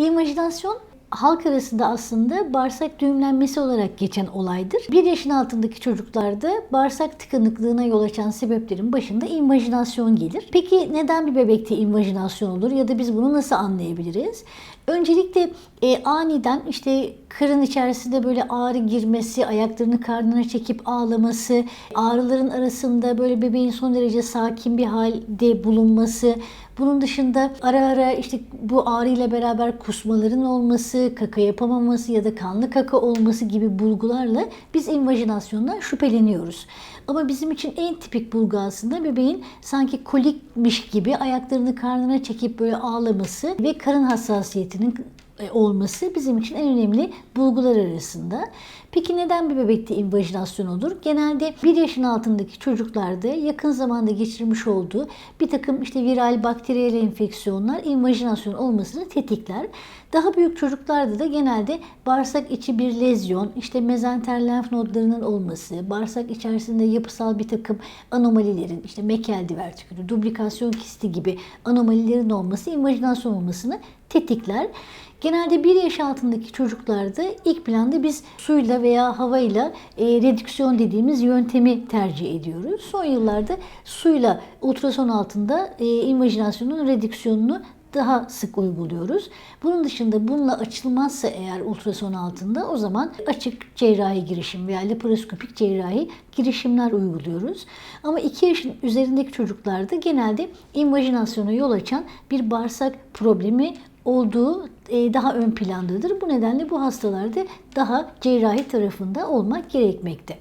İmajinasyon halk arasında aslında bağırsak düğümlenmesi olarak geçen olaydır. Bir yaşın altındaki çocuklarda bağırsak tıkanıklığına yol açan sebeplerin başında invajinasyon gelir. Peki neden bir bebekte invajinasyon olur ya da biz bunu nasıl anlayabiliriz? Öncelikle e, aniden işte karın içerisinde böyle ağrı girmesi, ayaklarını karnına çekip ağlaması, ağrıların arasında böyle bebeğin son derece sakin bir halde bulunması, bunun dışında ara ara işte bu ağrıyla beraber kusmaların olması, kaka yapamaması ya da kanlı kaka olması gibi bulgularla biz invajinasyondan şüpheleniyoruz. Ama bizim için en tipik bulgu aslında bebeğin sanki kolikmiş gibi ayaklarını karnına çekip böyle ağlaması ve karın hassasiyetinin e, olması bizim için en önemli bulgular arasında. Peki neden bir bebekte invajinasyon olur? Genelde 1 yaşın altındaki çocuklarda yakın zamanda geçirmiş olduğu bir takım işte viral bakteriyel enfeksiyonlar invajinasyon olmasını tetikler. Daha büyük çocuklarda da genelde bağırsak içi bir lezyon, işte mezenter lenf nodlarının olması, bağırsak içerisinde yapısal bir takım anomalilerin, işte mekel divertikülü, duplikasyon kisti gibi anomalilerin olması invajinasyon olmasını tetikler. Genelde 1 yaş altındaki çocuklarda ilk planda biz suyla veya havayla e, redüksiyon dediğimiz yöntemi tercih ediyoruz. Son yıllarda suyla ultrason altında e, invajinasyonun redüksiyonunu daha sık uyguluyoruz. Bunun dışında bununla açılmazsa eğer ultrason altında o zaman açık cerrahi girişim veya laparoskopik cerrahi girişimler uyguluyoruz. Ama 2 yaşın üzerindeki çocuklarda genelde invajinasyona yol açan bir bağırsak problemi olduğu e, daha ön plandadır. Bu nedenle bu hastalarda daha cerrahi tarafında olmak gerekmekte.